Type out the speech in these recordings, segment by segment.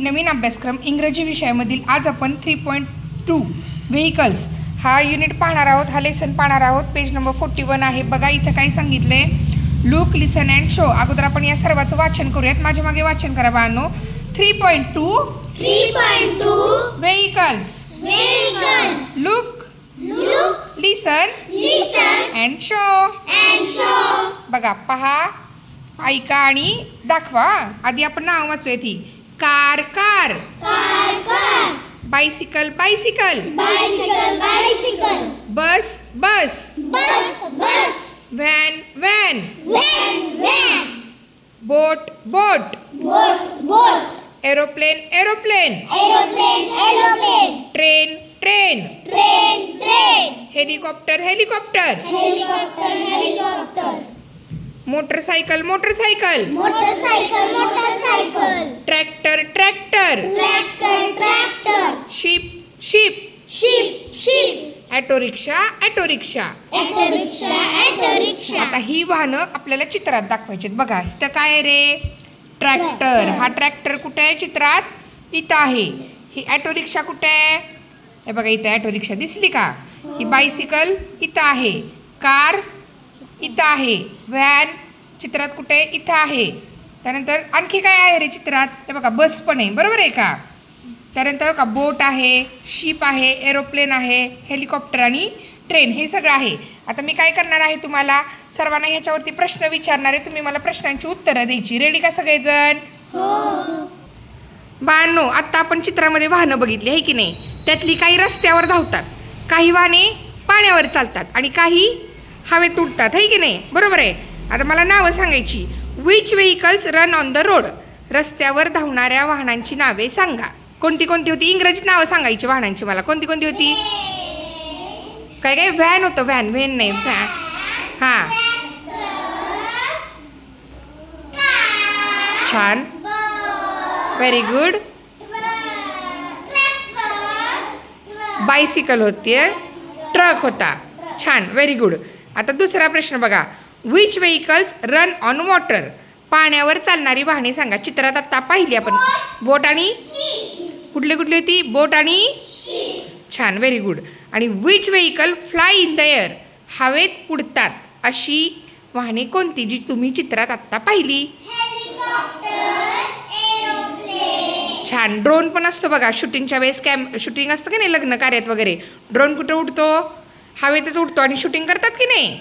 नवीन अभ्यासक्रम इंग्रजी विषयामधील आज आपण थ्री पॉईंट टू व्हेकल्स हा युनिट पाहणार आहोत हा लेसन पाहणार आहोत. पेज नंबर फोर्टी वन आहे. बघा इथं काय सांगितलंय. लुक लिसन अँड शो अगोदर आपण या सर्वाचं वाचन करूयात. माझ्या मागे वाचन करा बानो three point to 3.2 vehicles Vehicles. Look Look, listen listen and show and show. बघा पहा ऐका आणि दाखवा. आधी आपण नाव वाचूया ती. Car car. Car car. Bicycle bicycle bicycle bicycle bus bus bus bus van van van van boat boat boat boat aeroplane aeroplane aeroplane aeroplane train train train train helicopter helicopter helicopter helicopter motorcycle motorcycle. Motorcycle, motorcycle tractor tractor. Tractor, tractor ship ship. Ship, ship auto rickshaw auto rickshaw Auto rickshaw, auto rickshaw आता ही वाहनं आपल्याला चित्रात दाखवायची आहेत. बघा इथं काय आहे रे? ट्रॅक्टर. हा ट्रॅक्टर कुठे आहे चित्रात? इथं आहे. ही ॲटो रिक्षा कुठे आहे? हे बघा इथं ॲटो रिक्षा दिसली का? ही बायसिकल इथं आहे. कार इथं आहे. व्हॅन चित्रात कुठे? आहे? इथं आहे. त्यानंतर आणखी काय आहे रे चित्रात? हे बघा बस पण आहे. बरोबर आहे का? त्यानंतर का बोट आहे शिप आहे एरोप्लेन आहे हेलिकॉप्टर आणि ट्रेन हे सगळं आहे. आता मी काय करणार आहे तुम्हाला? सर्वांना ह्याच्यावरती प्रश्न विचारणार आहे. तुम्ही मला प्रश्नांची उत्तरं द्यायची. रेडी का सगळेजण? बानो आत्ता आपण चित्रामध्ये वाहनं बघितली आहे की नाही? त्यातली काही रस्त्यावर धावतात काही वाहने पाण्यावर चालतात आणि काही हवेत उडतात आहे की नाही? बरोबर आहे. आता मला नावं सांगायची. Which vehicles run on the road रस्त्यावर धावणाऱ्या वाहनांची नावे सांगा. कोणती कोणती होती? इंग्रजीत नावं सांगायची वाहनांची मला. कोणती कोणती होती? काय काय? व्हॅन होतं व्हॅन व्हॅन नाही व्हॅन हां. छान. व्हेरी गुड बायसिकल होती ट्रक होता. छान. व्हेरी गुड आता दुसरा प्रश्न बघा. Which vehicles run on water पाण्यावर चालणारी वाहने सांगा. चित्रात आत्ता पाहिली आपण. बोट आणि कुठली कुठली होती बोट आणि छान व्हेरी गुड आणि which vehicle fly in the air हवेत उडतात. अशी वाहने कोणती जी तुम्ही चित्रात आत्ता पाहिली? छान. ड्रोन पण असतो बघा. शूटिंगच्या वेळेस कॅम शूटिंग असतं का नाही? लग्न कार्यात वगैरे. ड्रोन कुठं उडतो? हवेतच उडतो आणि शूटिंग करतात की नाही?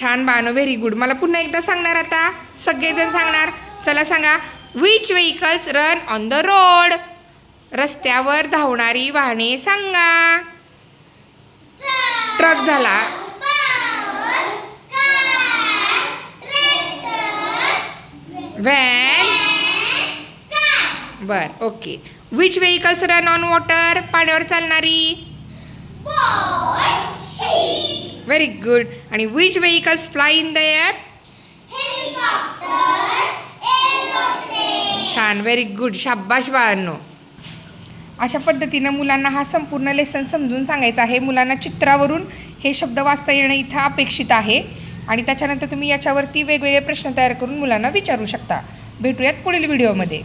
छान बानो व्हेरी गुड मला पुन्हा एकदा सांगणार आता. सगळेजण सांगणार. चला सांगा which vehicles run on the road रस्त्यावर धावणारी वाहने सांगा. ट्रक झाला. व्हॅन बर okay which vehicles run on water पाण्यावर चालणारी? व्हेरी गुड आणि which vehicles fly in the air छान. व्हेरी गुड शाबाश बाळांनो. अशा पद्धतीनं मुलांना हा संपूर्ण लेसन समजून सांगायचा आहे. मुलांना चित्रावरून हे शब्द वाचता येणं इथं अपेक्षित आहे. आणि त्याच्यानंतर तुम्ही याच्यावरती वेगवेगळे प्रश्न तयार करून मुलांना विचारू शकता. भेटूयात पुढील व्हिडिओमध्ये